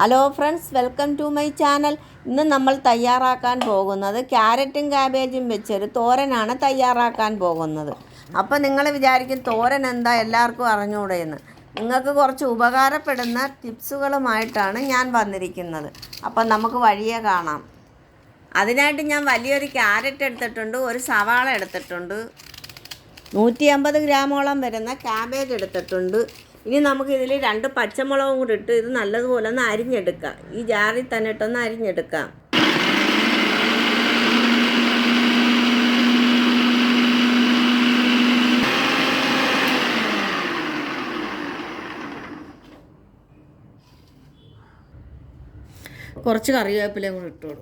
Hello friends welcome to my channel ഇന്ന് നമ്മൾ തയ്യാറാക്കാൻ പോകുന്നത് ക്യാരറ്റും കാബേജും വെച്ചൊരു തോരനാണ് തയ്യാറാക്കാൻ പോകുന്നത്. അപ്പോൾ നിങ്ങൾ വിചാരിക്കും തോരൻ എന്താ എല്ലാവർക്കും അറിഞ്ഞൂടെ എന്ന്. നിങ്ങൾക്ക് കുറച്ച് ഉപകാരപ്പെടുന്ന ടിപ്സുകളുമായിട്ടാണ് ഞാൻ വന്നിരിക്കുന്നത്. അപ്പം നമുക്ക് വഴിയെ കാണാം. അതിനായിട്ട് ഞാൻ വലിയൊരു ക്യാരറ്റ് എടുത്തിട്ടുണ്ട് ഒരു സവാള എടുത്തിട്ടുണ്ട്. നൂറ്റി അമ്പത് ഗ്രാമോളം വരുന്ന ക്യാബേജ് എടുത്തിട്ടുണ്ട്. ഇനി നമുക്ക് ഇതിൽ രണ്ട് പച്ചമുളകും കൂടി ഇട്ട് ഇത് നല്ലതുപോലെ ഒന്ന് അരിഞ്ഞെടുക്കാം. ഈ ജാറിൽ തന്നെ ഇട്ടൊന്ന് അരിഞ്ഞെടുക്കാം. കുറച്ച് കറിവേപ്പിലയും കൂടി ഇട്ടോളൂ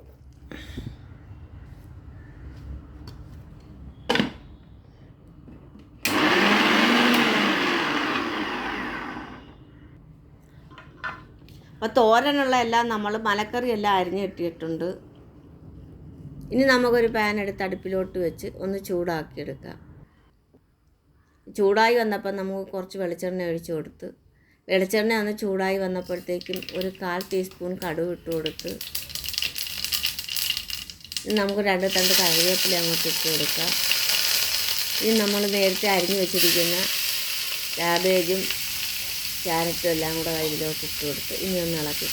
അപ്പോൾ തോരനുള്ള എല്ലാം നമ്മൾ മലക്കറി എല്ലാം അരിഞ്ഞിട്ടിട്ടുണ്ട് ഇനി നമുക്കൊരു പാൻ എടുത്ത് അടുപ്പിലോട്ട് വെച്ച് ഒന്ന് ചൂടാക്കിയെടുക്കാം. ചൂടായി വന്നപ്പോൾ നമുക്ക് കുറച്ച് വെളിച്ചെണ്ണ ഒഴിച്ചു കൊടുത്ത് വെളിച്ചെണ്ണ ഒന്ന് ചൂടായി വന്നപ്പോഴത്തേക്കും ഒരു കാൽ ടീസ്പൂൺ കടുക് ഇട്ട് കൊടുത്ത് നമുക്ക് രണ്ട് തണ്ട് കറിവേപ്പില അങ്ങോട്ട് ഇട്ട് കൊടുക്കാം. ഇനി നമ്മൾ നേരത്തെ അരിഞ്ഞു വെച്ചിരിക്കുന്ന ക്യാബേജും ക്യാരറ്റും എല്ലാം കൂടെ ഇതിലോട്ട് ഇട്ട് കൊടുത്ത് ഇനി ഒന്ന് ഇളക്കി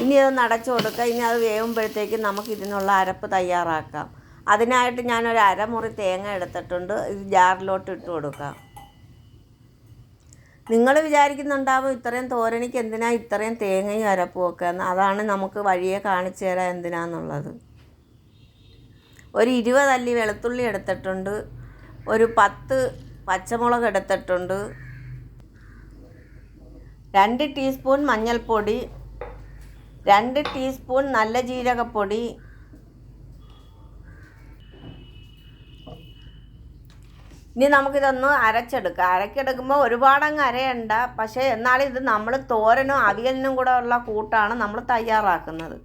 ഇനി അതൊന്ന് അടച്ചു കൊടുക്കുക. ഇനി അത് വേവുമ്പോഴത്തേക്ക് നമുക്ക് ഇതിനുള്ള അരപ്പ് തയ്യാറാക്കാം. അതിനായിട്ട് ഞാനൊരു അരമുറി തേങ്ങ എടുത്തിട്ടുണ്ട്. ഇത് ജാറിലോട്ട് ഇട്ട് കൊടുക്കാം. നിങ്ങൾ വിചാരിക്കുന്നുണ്ടാവും ഇത്രയും തോരണിക്ക് എന്തിനാ ഇത്രയും തേങ്ങയും അരപ്പും ഒക്കെ അതാണ് നമുക്ക് വഴിയെ കാണിച്ചു തരാം എന്തിനാന്നുള്ളത്. ഒരു ഇരുപത് അല്ലി വെളുത്തുള്ളി എടുത്തിട്ടുണ്ട് ഒരു പത്ത് പച്ചമുളക് എടുത്തിട്ടുണ്ട് രണ്ട് ടീസ്പൂൺ മഞ്ഞൾപ്പൊടി രണ്ട് ടീസ്പൂൺ നല്ല ജീരകപ്പൊടി ഇനി നമുക്കിതൊന്ന് അരച്ചെടുക്കാം. അരക്കെടുക്കുമ്പോൾ ഒരുപാടങ്ങ് അരയണ്ട. പക്ഷേ എന്നാലും ഇത് നമ്മൾ തോരനും അവിയലിനും കൂടെ ഉള്ള കൂട്ടാണ് നമ്മൾ തയ്യാറാക്കുന്നത്.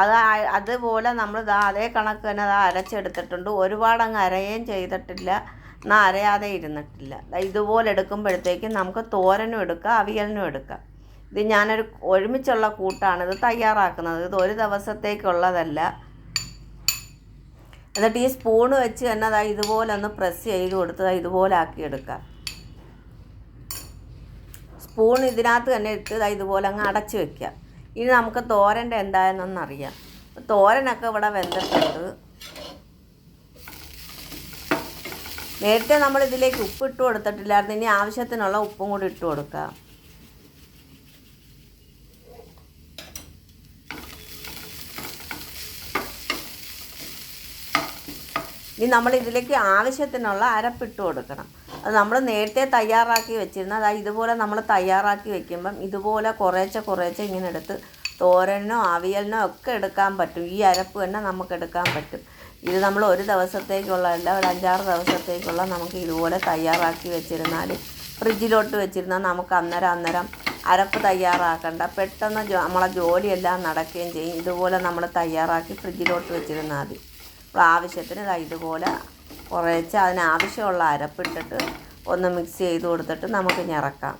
അത് അതുപോലെ നമ്മൾ ദാ അതേ കണക്ക് തന്നെ അത് അരച്ചെടുത്തിട്ടുണ്ട്. ഒരുപാട് അങ്ങ് അരയുകയും ചെയ്തിട്ടില്ല. എന്നാൽ അരയാതെ ഇരുന്നിട്ടില്ല. ഇതുപോലെ എടുക്കുമ്പോഴത്തേക്കും നമുക്ക് തോരനും എടുക്കാം അവിയലിനും എടുക്കാം. ഇത് ഞാനൊരു ഒരുമിച്ചുള്ള കൂട്ടാണ് ഇത് തയ്യാറാക്കുന്നത്. ഇത് ഒരു ദിവസത്തേക്കുള്ളതല്ല. എന്നിട്ട് ഈ സ്പൂണ് വെച്ച് തന്നെ ദാ ഇതുപോലെ ഒന്ന് പ്രസ് ചെയ്ത് കൊടുത്ത് ഇതുപോലെ ആക്കിയെടുക്കാം സ്പൂൺ ഇതിനകത്ത് തന്നെ ഇട്ട് ഇതുപോലെ അങ്ങ് അടച്ച് വെക്കാം. ഇനി നമുക്ക് തോരന്റെ എന്തായെന്നൊന്നറിയാം തോരനൊക്കെ ഇവിടെ വെന്തിട്ടുണ്ട്. നേരത്തെ നമ്മൾ ഇതിലേക്ക് ഉപ്പ് ഇട്ട് കൊടുത്തിട്ടില്ലായിരുന്നു. ഇനി ആവശ്യത്തിനുള്ള ഉപ്പും കൂടി ഇട്ട് കൊടുക്കാം. ഇനി നമ്മൾ ഇതിലേക്ക് ആവശ്യത്തിനുള്ള അരപ്പിട്ട് കൊടുക്കണം. അത് നമ്മൾ നേരത്തെ തയ്യാറാക്കി വെച്ചിരുന്ന അതായത് ഇതുപോലെ നമ്മൾ തയ്യാറാക്കി വെക്കുമ്പം ഇതുപോലെ കുറേശ്ശെ കുറേശ്ശെ ഇങ്ങനെ എടുത്ത് തോരനോ അവിയലിനോ ഒക്കെ എടുക്കാൻ പറ്റും. ഈ അരപ്പ് തന്നെ നമുക്ക് എടുക്കാൻ പറ്റും. ഇത് നമ്മൾ ഒരു ദിവസത്തേക്കുള്ളതല്ല ഒരു അഞ്ചാറ് ദിവസത്തേക്കുള്ള നമുക്ക് ഇതുപോലെ തയ്യാറാക്കി വെച്ചിരുന്നാൽ ഫ്രിഡ്ജിലോട്ട് വെച്ചിരുന്നാൽ നമുക്ക് അന്നേരം അന്നേരം അരപ്പ് തയ്യാറാക്കണ്ട. പെട്ടെന്ന് നമ്മളെ ജോലിയെല്ലാം നടക്കുകയും ചെയ്യും. ഇതുപോലെ നമ്മൾ തയ്യാറാക്കി ഫ്രിഡ്ജിലോട്ട് വെച്ചിരുന്നാൽ മതി. ആവശ്യത്തിന് ഇതുപോലെ കുറേശ്ശെ അതിനാവശ്യമുള്ള അരപ്പിട്ടിട്ട് ഒന്ന് മിക്സ് ചെയ്ത് കൊടുത്തിട്ട് നമുക്ക് ഞറക്കാം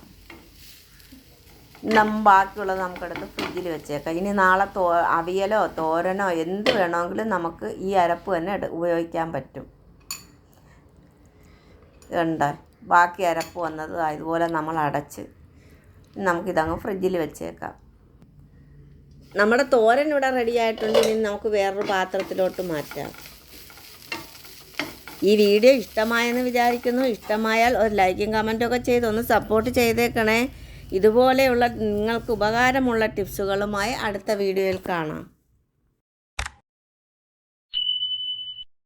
നം ബാക്കിയുള്ളത് നമുക്കെടുത്ത് ഫ്രിഡ്ജിൽ വെച്ചേക്കാം. ഇനി നാളെ തോ അവിയലോ തോരനോ എന്ത് വേണമെങ്കിലും നമുക്ക് ഈ അരപ്പ് തന്നെ ഉപയോഗിക്കാൻ പറ്റും. ഉണ്ട് ബാക്കി അരപ്പ് വന്നത് ഇതുപോലെ നമ്മൾ അടച്ച് നമുക്കിതങ്ങ് ഫ്രിഡ്ജിൽ വെച്ചേക്കാം. നമ്മുടെ തോരൻ ഇവിടെ റെഡി ഇനി നമുക്ക് വേറൊരു പാത്രത്തിലോട്ട് മാറ്റാം. ഈ വീഡിയോ ഇഷ്ടമായെന്ന് വിചാരിക്കുന്നു. ഇഷ്ടമായാൽ ഒരു ലൈക്കും കമന്റും ഒക്കെ ചെയ്ത് ഒന്ന് സപ്പോർട്ട് ചെയ്തേക്കണേ. ഇതുപോലെയുള്ള നിങ്ങൾക്ക് ഉപകാരമുള്ള ടിപ്സുകളുമായി അടുത്ത വീഡിയോയിൽ കാണാം.